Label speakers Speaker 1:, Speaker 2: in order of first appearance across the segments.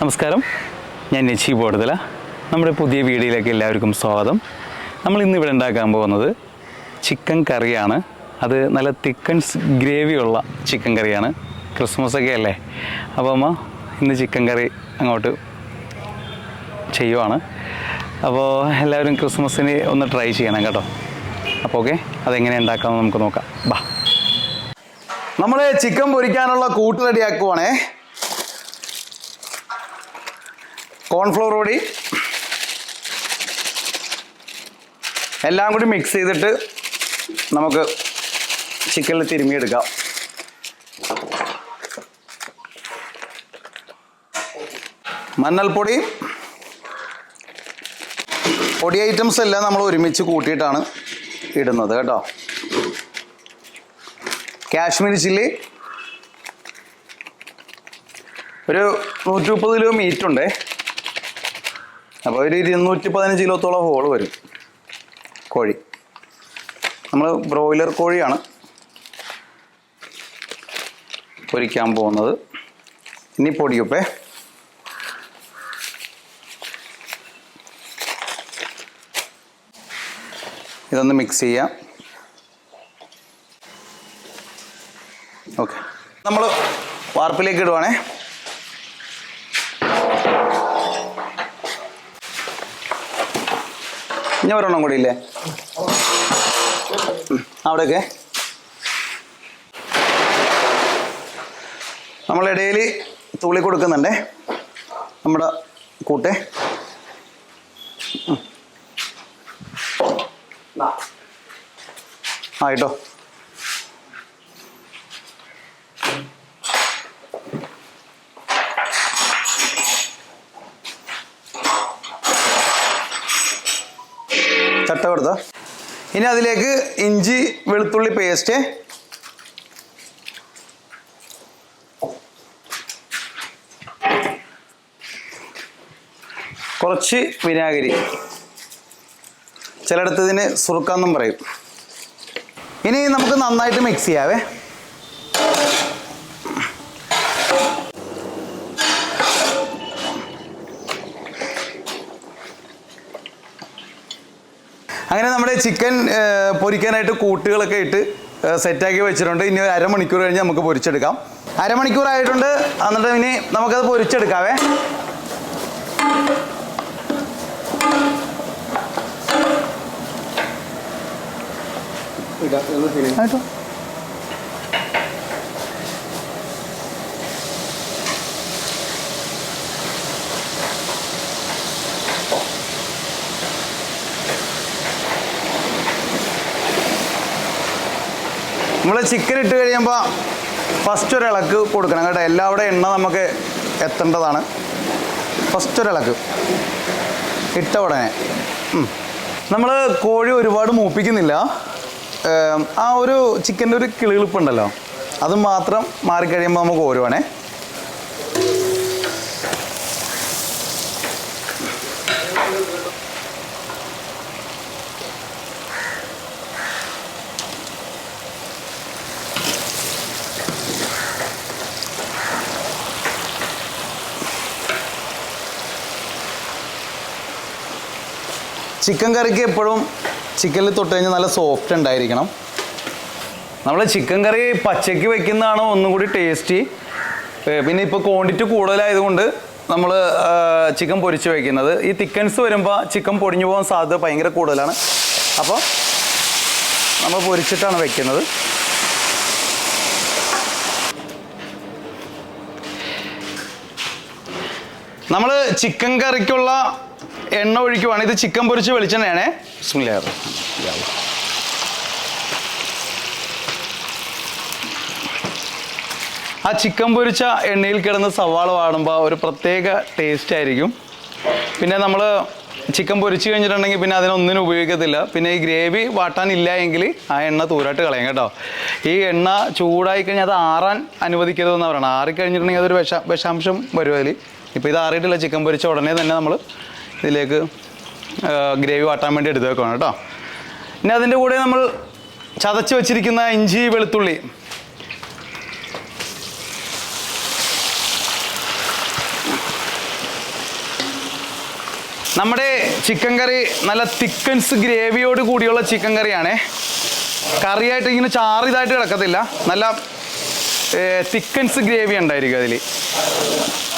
Speaker 1: നമസ്കാരം. ഞാൻ നെച്ചി പോടുതല നമ്മുടെ പുതിയ വീഡിയോയിലേക്ക് എല്ലാവർക്കും സ്വാഗതം. നമ്മൾ ഇന്ന് ഇവിടെ ഉണ്ടാക്കാൻ പോകുന്നത് ചിക്കൻ കറിയാണ്. അത് നല്ല തിക്കൻസ് ഗ്രേവിയുള്ള ചിക്കൻ കറിയാണ്. ക്രിസ്മസ് ഒക്കെ അല്ലേ? അപ്പോൾ അമ്മ ഇന്ന് ചിക്കൻ കറി അങ്ങോട്ട് ചെയ്യുവാണ്. അപ്പോൾ എല്ലാവരും ക്രിസ്മസിന് ഒന്ന് ട്രൈ ചെയ്യണം കേട്ടോ. അപ്പോൾ ഓക്കെ അതെങ്ങനെ ഉണ്ടാക്കാമെന്ന് നമുക്ക് നോക്കാം. ബാ.
Speaker 2: നമ്മൾ ചിക്കൻ പൊരിക്കാനുള്ള കൂട്ട് റെഡിയാക്കുവാണേ. കോൺഫ്ലോർ പൊടി. എല്ലാം കൂടി മിക്സ് ചെയ്തിട്ട് നമുക്ക് ചിക്കനിൽ തിരുമിയെടുക്കാം മഞ്ഞൾപ്പൊടി. പൊടി ഐറ്റംസ് എല്ലാം നമ്മൾ ഒരുമിച്ച് കൂട്ടിയിട്ടാണ് ഇടുന്നത് കേട്ടോ. കാശ്മീരി ചില്ലി. ഒരു നൂറ്റി മുപ്പത് കിലോ മീറ്റ് ഉണ്ടേ. അപ്പോൾ ഒരു ഇരുന്നൂറ്റി പതിനഞ്ച് കിലോത്തോളം ഹോൾ വരും കോഴി. നമ്മൾ ബ്രോയിലർ കോഴിയാണ് പൊരിക്കാൻ പോകുന്നത്. ഇനി പൊടിയുപ്പേ. ഇതൊന്ന് മിക്സ് ചെയ്യാം. ഓക്കെ. നമ്മൾ വാർപ്പിലേക്ക് ഇടുവാണേ. ഇനി ഒരെണ്ണം കൂടി ഇല്ലേ അവിടെയൊക്കെ നമ്മളിടയിൽ തുള്ളി കൊടുക്കുന്നുണ്ടേ. നമ്മുടെ കൂട്ടെ. ഉം. ചട്ട കൊടുത്തോ ഇനി അതിലേക്ക് ഇഞ്ചി വെളുത്തുള്ളി പേസ്റ്റ് കുറച്ച് വിനാഗിരി. ചിലയിടത്ത് ഇതിന് സുറുക്കാന്നും പറയും. ഇനി നമുക്ക് നന്നായിട്ട് മിക്സ് ചെയ്യാവേ അങ്ങനെ നമ്മുടെ ചിക്കൻ പൊരിക്കാനായിട്ട് കൂട്ടുകളൊക്കെ ഇട്ട് സെറ്റാക്കി വെച്ചിട്ടുണ്ട്. ഇനി ഒരു അരമണിക്കൂർ കഴിഞ്ഞ് നമുക്ക് പൊരിച്ചെടുക്കാം. അരമണിക്കൂർ ആയിട്ടുണ്ട്. എന്നിട്ട് ഇനി നമുക്കത് പൊരിച്ചെടുക്കാവേ. ആയിട്ടോ നമ്മൾ ചിക്കൻ ഇട്ട് കഴിയുമ്പോൾ ഫസ്റ്റ് ഒരു ഇളക്ക് കൊടുക്കണം കേട്ടോ. എല്ലാവിടെ എണ്ണ നമുക്ക് എത്തേണ്ടതാണ്. ഫസ്റ്റ് ഒരു ഇളക്ക്. ഇട്ട ഉടനെ. നമ്മൾ കോഴി ഒരുപാട് മൂപ്പിക്കുന്നില്ല. ആ ഒരു ചിക്കന്റെ ഒരു കിളികിളിപ്പുണ്ടല്ലോ അത് മാത്രം മാറിക്കഴിയുമ്പോൾ നമുക്ക് ഓരുവാണേ. ചിക്കൻ കറിക്ക് എപ്പോഴും ചിക്കനിൽ തൊട്ട് കഴിഞ്ഞാൽ നല്ല സോഫ്റ്റ് ഉണ്ടായിരിക്കണം. നമ്മൾ ചിക്കൻ കറി പച്ചയ്ക്ക് വെക്കുന്നതാണ് ഒന്നും കൂടി ടേസ്റ്റി പിന്നെ ഇപ്പോൾ ക്വാണ്ടിറ്റി കൂടുതലായതുകൊണ്ട് നമ്മൾ ചിക്കൻ പൊരിച്ച് വെക്കുന്നത്. ഈ തിക്കൻസ് വരുമ്പോൾ ചിക്കൻ പൊടിഞ്ഞു പോകാൻ സാധ്യത ഭയങ്കര കൂടുതലാണ്. അപ്പോൾ നമ്മൾ പൊരിച്ചിട്ടാണ് വെക്കുന്നത്. നമ്മൾ ചിക്കൻ കറിക്കുള്ള എണ്ണ ഒഴിക്കുവാണ്. ഇത് ചിക്കൻ പൊരിച്ച് വെളിച്ചെണ്ണയാണേ. ബിസ്മില്ലാഹിർ ആ ചിക്കൻ പൊരിച്ച എണ്ണയിൽ കിടന്ന് സവാള വാടുമ്പോൾ ഒരു പ്രത്യേക ടേസ്റ്റ് ആയിരിക്കും. പിന്നെ നമ്മൾ ചിക്കൻ പൊരിച്ച് കഴിഞ്ഞിട്ടുണ്ടെങ്കിൽ പിന്നെ അതിനൊന്നിനും ഉപയോഗിക്കത്തില്ല. പിന്നെ ഈ ഗ്രേവി വാട്ടാനില്ല എങ്കിൽ ആ എണ്ണ തൂരായിട്ട് കളയും കേട്ടോ. ഈ എണ്ണ ചൂടായി കഴിഞ്ഞാൽ അത് ആറാൻ അനുവദിക്കരുതെന്ന് പറയണം ആറിക്കഴിഞ്ഞിട്ടുണ്ടെങ്കിൽ അതൊരു വിഷ വിഷാംശം വരും അതിൽ. ഇപ്പോൾ ഇത് ആറിയിട്ടില്ല ചിക്കൻ പൊരിച്ച ഉടനെ തന്നെ നമ്മൾ ഇതിലേക്ക് ഗ്രേവി വാട്ടാൻ വേണ്ടി എടുത്ത് വെക്കണം കേട്ടോ. പിന്നെ അതിന്റെ കൂടെ നമ്മൾ ചതച്ച് വെച്ചിരിക്കുന്ന ഇഞ്ചി വെളുത്തുള്ളി. നമ്മുടെ ചിക്കൻ കറി നല്ല തിക്കൻസ് ഗ്രേവിയോട് കൂടിയുള്ള ചിക്കൻ കറിയാണ്. കറിയായിട്ട് ഇങ്ങനെ ചാറിയതായിട്ട് കിടക്കത്തില്ല. നല്ല തിക്കൻസ് ഗ്രേവി ഉണ്ടായിരിക്കും അതിൽ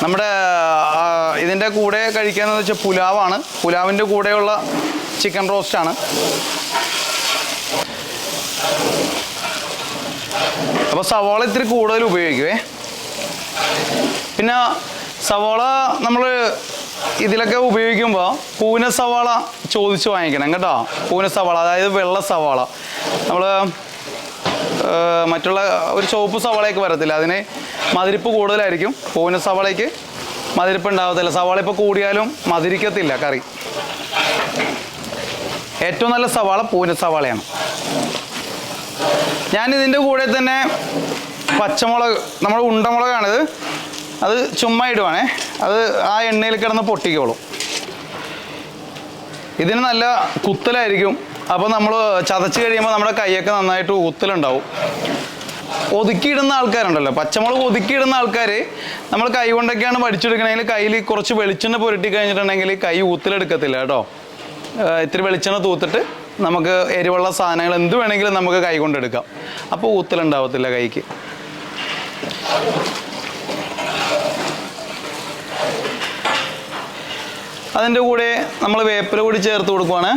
Speaker 2: നമ്മുടെ ഇതിന്റെ കൂടെ കഴിക്കാന്ന് വെച്ചാൽ പുലാവാണ്. പുലാവിന്റെ കൂടെയുള്ള ചിക്കൻ റോസ്റ്റാണ്. അപ്പോൾ സവാള ഇത്തിരി കൂടുതൽ ഉപയോഗിക്കുവേ. പിന്നെ സവാള നമ്മൾ ഇതിലൊക്കെ ഉപയോഗിക്കുമ്പോൾ പൂന സവാള ചോദിച്ച് വാങ്ങിക്കണം കേട്ടോ. പൂന സവാള അതായത് വെള്ള സവാള. നമ്മൾ മറ്റുള്ള ഒരു ചുവപ്പ് സവാളയൊക്കെ വരത്തില്ല. അതിന് മതിരിപ്പ് കൂടുതലായിരിക്കും. പൂന സവാളയ്ക്ക് മതിരിപ്പ് ഉണ്ടാകത്തില്ല. സവാള ഇപ്പോൾ കൂടിയാലും മതിരിക്കത്തില്ല കറി. ഏറ്റവും നല്ല സവാള പൂന സവാളയാണ്. ഞാൻ ഇതിന്റെ കൂടെ തന്നെ പച്ചമുളക് നമ്മുടെ ഉണ്ടമുളകാണിത്. അത് ചുമ്മാ ഇടുവാണേ. അത് ആ എണ്ണയിൽ കിടന്ന് പൊട്ടിക്കോളും. ഇതിന് നല്ല കുത്തലായിരിക്കും. അപ്പോൾ നമ്മൾ ചതച്ച് കഴിയുമ്പോൾ നമ്മുടെ കൈയൊക്കെ നന്നായിട്ട് ഊത്തലുണ്ടാവും. ഒതുക്കിയിടുന്ന ആൾക്കാരുണ്ടല്ലോ. പച്ചമുളക് ഒതുക്കിയിടുന്ന ആൾക്കാർ നമ്മൾ കൈ കൊണ്ടൊക്കെയാണ് പഠിച്ചെടുക്കണമെങ്കിൽ കയ്യിൽ കുറച്ച് വെളിച്ചെണ്ണ പുരട്ടി കഴിഞ്ഞിട്ടുണ്ടെങ്കിൽ കൈ ഊത്തലെടുക്കത്തില്ല കേട്ടോ. ഇത്തിരി വെളിച്ചെണ്ണ തൂത്തിട്ട് നമുക്ക് എരിവുള്ള സാധനങ്ങൾ എന്ത് വേണമെങ്കിലും നമുക്ക് കൈ കൊണ്ടെടുക്കാം. അപ്പോൾ ഊത്തലുണ്ടാവത്തില്ല കൈക്ക്. അതിന്റെ കൂടെ നമ്മൾ വേപ്പില കൂടി ചേർത്ത് കൊടുക്കുവാണ്.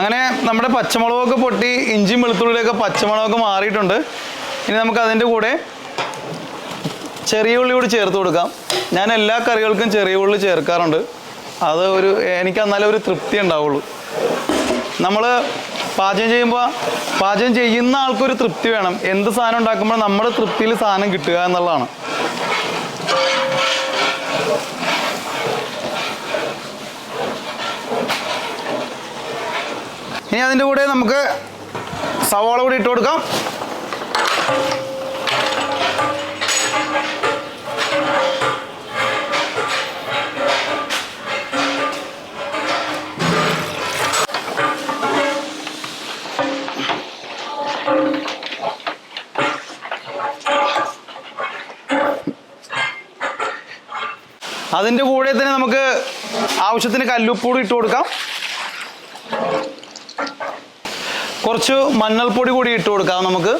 Speaker 2: അങ്ങനെ നമ്മുടെ പച്ചമുളകൊക്കെ പൊട്ടി ഇഞ്ചിയും വെളുത്തുള്ളിയൊക്കെ പച്ചമുളകൊക്കെ മാറിയിട്ടുണ്ട്. ഇനി നമുക്ക് അതിന്റെ കൂടെ ചെറിയ ഉള്ളി കൂടി ചേർത്ത് കൊടുക്കാം. ഞാൻ എല്ലാ കറികൾക്കും ചെറിയ ഉള്ളി ചേർക്കാറുണ്ട്. അത് ഒരു എനിക്ക് എന്നാലേ ഒരു തൃപ്തി ഉണ്ടാവുള്ളൂ. നമ്മൾ പാചകം ചെയ്യുമ്പോൾ പാചകം ചെയ്യുന്ന ആൾക്കൊരു തൃപ്തി വേണം. എന്ത് സാധനം ഉണ്ടാക്കുമ്പോൾ നമ്മുടെ തൃപ്തിയിൽ സാധനം കിട്ടുക എന്നുള്ളതാണ്. ഇനി അതിന്റെ കൂടെ നമുക്ക് സവാള കൂടി ഇട്ട് കൊടുക്കാം. അതിന്റെ കൂടെ തന്നെ നമുക്ക് ആവശ്യത്തിന് കല്ലുപ്പൂടി ഇട്ട് കൊടുക്കാം. കുറച്ച് മഞ്ഞൾപ്പൊടി കൂടി ഇട്ട് കൊടുക്കാം നമുക്ക്.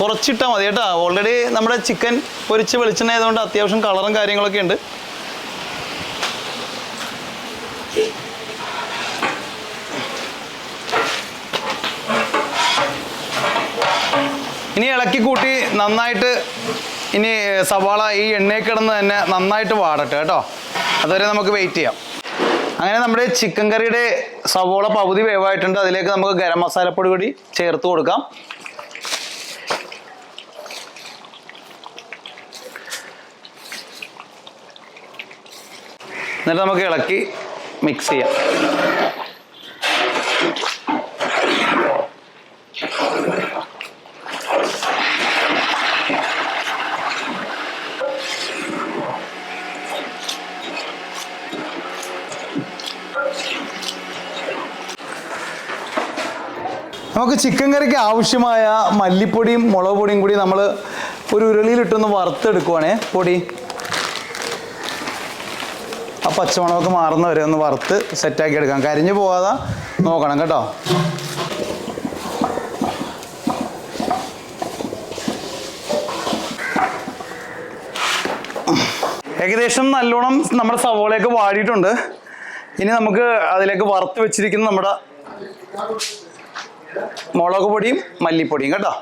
Speaker 2: കുറച്ചിട്ടാൽ മതി കേട്ടോ. ഓൾറെഡി നമ്മുടെ ചിക്കൻ പൊരിച്ച് വെളിച്ചെണ്ണ ആയതുകൊണ്ട് അത്യാവശ്യം കളറും കാര്യങ്ങളൊക്കെ ഉണ്ട്. ഇനി ഇളക്കി കൂട്ടി നന്നായിട്ട് ഇനി സവാള ഈ എണ്ണയിൽ കിടന്ന് തന്നെ നന്നായിട്ട് വാടട്ടെ കേട്ടോ. അതുവരെ നമുക്ക് വെയിറ്റ് ചെയ്യാം. അങ്ങനെ നമ്മുടെ ചിക്കൻ കറിയുടെ സവോള പകുതി വേവായിട്ടുണ്ട്. അതിലേക്ക് നമുക്ക് ഗരം മസാലപ്പൊടി കൂടി ചേർത്ത് കൊടുക്കാം. എന്നിട്ട് നമുക്ക് ഇളക്കി മിക്സ് ചെയ്യാം. നമുക്ക് ചിക്കൻ കറിക്ക് ആവശ്യമായ മല്ലിപ്പൊടിയും മുളക് പൊടിയും കൂടി നമ്മൾ ഒരു ഉരുളിയിലിട്ടൊന്ന് വറുത്തെടുക്കുവാണേ. പൊടി. ആ പച്ചമുളകൊക്കെ മാറുന്ന വരെ ഒന്ന് വറുത്ത് സെറ്റാക്കി എടുക്കാം. കരിഞ്ഞു പോകാതെ നോക്കണം കേട്ടോ. ഏകദേശം നല്ലോണം നമ്മുടെ സവോളയൊക്കെ വാടിയിട്ടുണ്ട്. ഇനി നമുക്ക് അതിലേക്ക് വറുത്ത് വെച്ചിരിക്കുന്ന നമ്മുടെ മുളക് പൊടിയും മല്ലിപ്പൊടിയും കേട്ടോ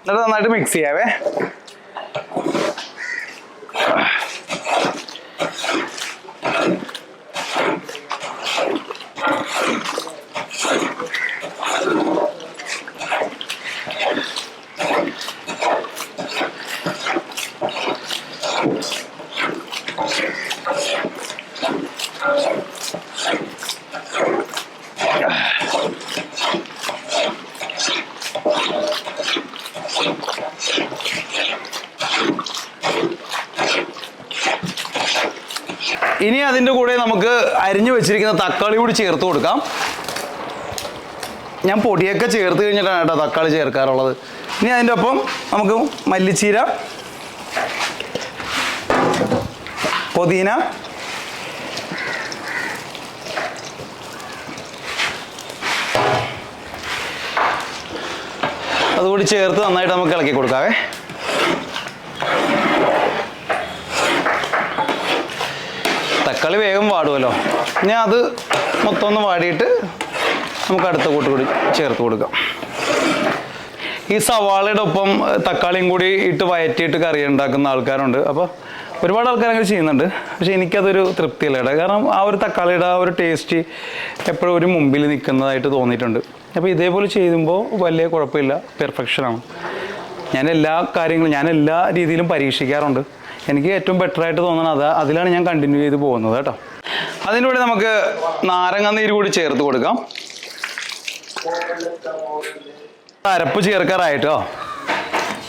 Speaker 2: എന്നിട്ട് നന്നായിട്ട് മിക്സ് ചെയ്യാവേ Thank you. അതിന്റെ കൂടെ നമുക്ക് അരിഞ്ഞു വെച്ചിരിക്കുന്ന തക്കാളി കൂടി ചേർത്ത് കൊടുക്കാം. ഞാൻ പൊടിയൊക്കെ ചേർത്ത് കഴിഞ്ഞിട്ടാണ് കേട്ടോ തക്കാളി ചേർക്കാറുള്ളത്. ഇനി അതിന്റെ ഒപ്പം നമുക്ക് മല്ലിച്ചീര പുതിന അതുകൂടി ചേർത്ത് നന്നായിട്ട് നമുക്ക് ഇളക്കി കൊടുക്കാവേ. തക്കാളി വേഗം വാടുമല്ലോ ഞാൻ അത് മൊത്തം ഒന്ന് വാടിയിട്ട് നമുക്ക് അടുത്ത കൂട്ട് കൂടി ചേർത്ത് കൊടുക്കാം. ഈ സവാളയുടെ ഒപ്പം തക്കാളിയും കൂടി ഇട്ട് വയറ്റിയിട്ട് കറി ഉണ്ടാക്കുന്ന ആൾക്കാരുണ്ട്. അപ്പോൾ ഒരുപാട് ആൾക്കാർ അങ്ങനെ ചെയ്യുന്നുണ്ട്. പക്ഷേ എനിക്കതൊരു തൃപ്തിയില്ല കാരണം ആ ഒരു തക്കാളിയുടെ ആ ഒരു ടേസ്റ്റ് എപ്പോഴും ഒരു മുമ്പിൽ നിൽക്കുന്നതായിട്ട് തോന്നിയിട്ടുണ്ട്. അപ്പോൾ ഇതേപോലെ ചെയ്യുമ്പോൾ വലിയ കുഴപ്പമില്ല. പെർഫെക്ഷനാണ് ഞാൻ എല്ലാ കാര്യങ്ങളും ഞാൻ എല്ലാ രീതിയിലും പരീക്ഷിക്കാറുണ്ട്. എനിക്ക് ഏറ്റവും ബെറ്റർ ആയിട്ട് തോന്നുന്നത് അത് അതിലാണ് ഞാൻ കണ്ടിന്യൂ ചെയ്ത് പോകുന്നത് കേട്ടോ. അതിന്റെ കൂടെ നമുക്ക് നാരങ്ങ നീര് കൂടി ചേർത്ത് കൊടുക്കാം. അരപ്പ് ചേർക്കാറായിട്ടോ?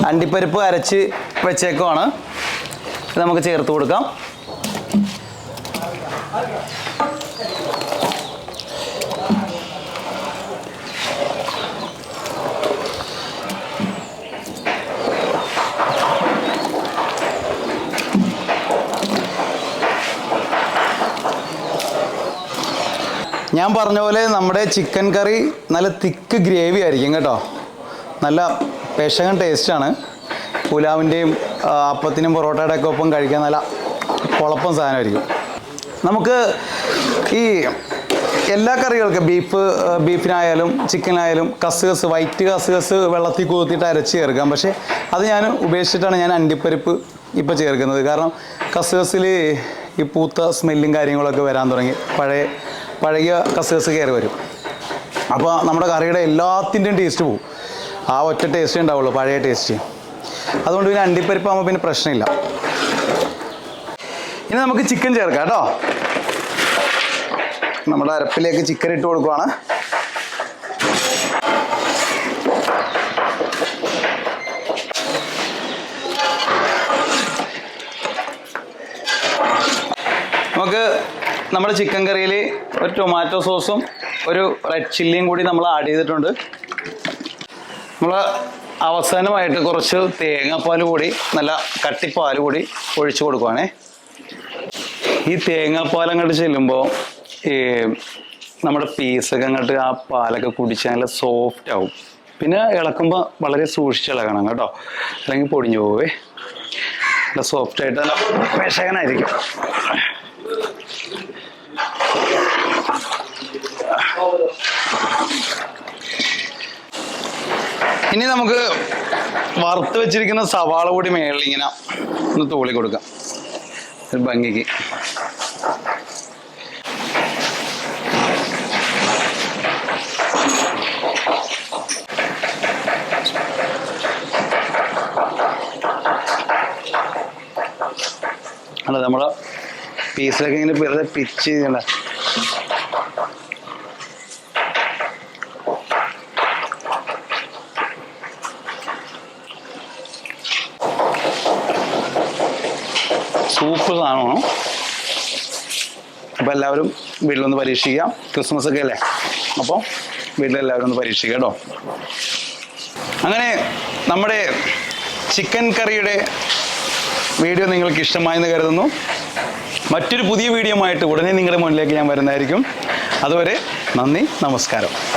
Speaker 2: അണ്ടിപ്പരിപ്പ് അരച്ച് വെച്ചേക്കുവാണ്. നമുക്ക് ചേർത്ത് കൊടുക്കാം. ഞാൻ പറഞ്ഞ പോലെ നമ്മുടെ ചിക്കൻ കറി നല്ല തിക്ക് ഗ്രേവി ആയിരിക്കും കേട്ടോ. നല്ല പെശകൻ ടേസ്റ്റാണ്. പുലാവിന്റെയും അപ്പത്തിനും പൊറോട്ടയുടെ ഒക്കെ ഒപ്പം കഴിക്കാൻ നല്ല കുഴപ്പം സാധനമായിരിക്കും. നമുക്ക് ഈ എല്ലാ കറികൾക്കും ബീഫ് ബീഫിനായാലും ചിക്കനായാലും കസുകസ് വൈറ്റ് കസുകസ് വെള്ളത്തിൽ കൂത്തിയിട്ട് അരച്ച് ചേർക്കാം. പക്ഷേ അത് ഞാൻ ഉപേക്ഷിച്ചിട്ടാണ് ഞാൻ അണ്ടിപ്പരിപ്പ് ഇപ്പോൾ ചേർക്കുന്നത്. കാരണം കസുകസിൽ ഈ പൂത്ത സ്മെല്ലും കാര്യങ്ങളൊക്കെ വരാൻ തുടങ്ങി. പഴയ പഴകിയ കസുകസ് കയറി വരും. അപ്പോൾ നമ്മുടെ കറിയുടെ എല്ലാത്തിന്റെയും ടേസ്റ്റ് പോകും ആ ഒറ്റ ടേസ്റ്റേ ഉണ്ടാവുള്ളൂ പഴയ ടേസ്റ്റ് അതുകൊണ്ട് പിന്നെ അണ്ടിപ്പരിപ്പാകുമ്പോൾ പിന്നെ പ്രശ്നമില്ല. ഇനി നമുക്ക് ചിക്കൻ ചേർക്കാം കേട്ടോ. നമ്മുടെ അരപ്പിലേക്ക് ചിക്കൻ ഇട്ട് കൊടുക്കുവാണ്. നമുക്ക് നമ്മുടെ ചിക്കൻ കറിയിൽ ഒരു ടൊമാറ്റോ സോസും ഒരു റെഡ് ചില്ലിയും കൂടി നമ്മൾ ആഡ് ചെയ്തിട്ടുണ്ട്. നമ്മൾ അവസാനമായിട്ട് കുറച്ച് തേങ്ങാപ്പാൽ കൂടി നല്ല കട്ടിപ്പാൽ കൂടി ഒഴിച്ചു കൊടുക്കുവാണേ. ഈ തേങ്ങാപ്പാൽ അങ്ങോട്ട് ചെല്ലുമ്പോൾ ഈ നമ്മുടെ പീസൊക്കെ അങ്ങോട്ട് ആ പാലൊക്കെ കുടിച്ച് നല്ല സോഫ്റ്റ് ആവും. പിന്നെ ഇളക്കുമ്പോൾ വളരെ സൂക്ഷിച്ച് ഇളകണം കേട്ടോ. അല്ലെങ്കിൽ പൊടിഞ്ഞു പോവേ. നല്ല സോഫ്റ്റ് ആയിട്ട് നല്ല വിഷകനായിരിക്കും. ഇനി നമുക്ക് വറുത്ത് വെച്ചിരിക്കുന്ന സവാള കൂടി മേളിൽ ഇങ്ങനെ ഒന്ന് തൂളി കൊടുക്കാം. ഒരു ഭംഗിക്ക്. അല്ല നമ്മളെ പീസിലൊക്കെ ഇങ്ങനെ വെറുതെ പിച്ച് ചെയ്യണ്ട. സൂപ്പർ സാധനമാണ് അപ്പോൾ എല്ലാവരും വീട്ടിലൊന്ന് പരീക്ഷിക്കാം. ക്രിസ്മസ് ഒക്കെ അല്ലേ? അപ്പോൾ വീട്ടിലെല്ലാവരും ഒന്ന് പരീക്ഷിക്കാം കേട്ടോ. അങ്ങനെ നമ്മുടെ ചിക്കൻ കറിയുടെ വീഡിയോ നിങ്ങൾക്ക് ഇഷ്ടമായെന്ന് കരുതുന്നു. മറ്റൊരു പുതിയ വീഡിയോ ആയിട്ട് ഉടനെ നിങ്ങളുടെ മുന്നിലേക്ക് ഞാൻ വരുന്നതായിരിക്കും. അതുവരെ നന്ദി നമസ്കാരം.